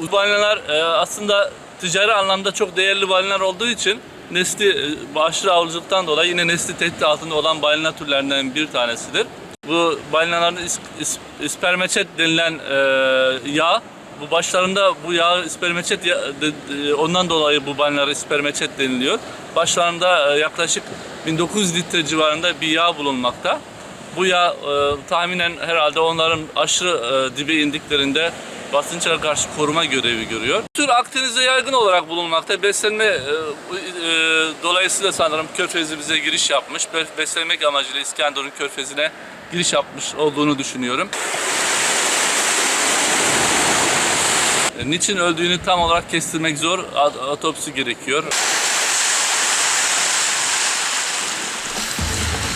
Bu balinalar e, aslında ticari anlamda çok değerli balinalar olduğu için nesli e, aşırı avcılıktan dolayı yine nesli tehdit altında olan balina türlerinden bir tanesidir. Bu balinaların is, is- ispermeçet denilen e, yağ bu başlarında bu yağ ispermeçet ondan dolayı bu balinalara ispermeçet deniliyor. Başlarında e, yaklaşık 1900 litre civarında bir yağ bulunmakta. Bu yağ e, tahminen herhalde onların aşırı e, dibe indiklerinde basınçlara karşı koruma görevi görüyor. Tür Akdeniz'de yaygın olarak bulunmakta. Beslenme e, e, dolayısıyla sanırım Körfez'i bize giriş yapmış. Be- Beslemek amacıyla İskenderun Körfezi'ne giriş yapmış olduğunu düşünüyorum. E, Niçin öldüğünü tam olarak kestirmek zor. Otopsi gerekiyor.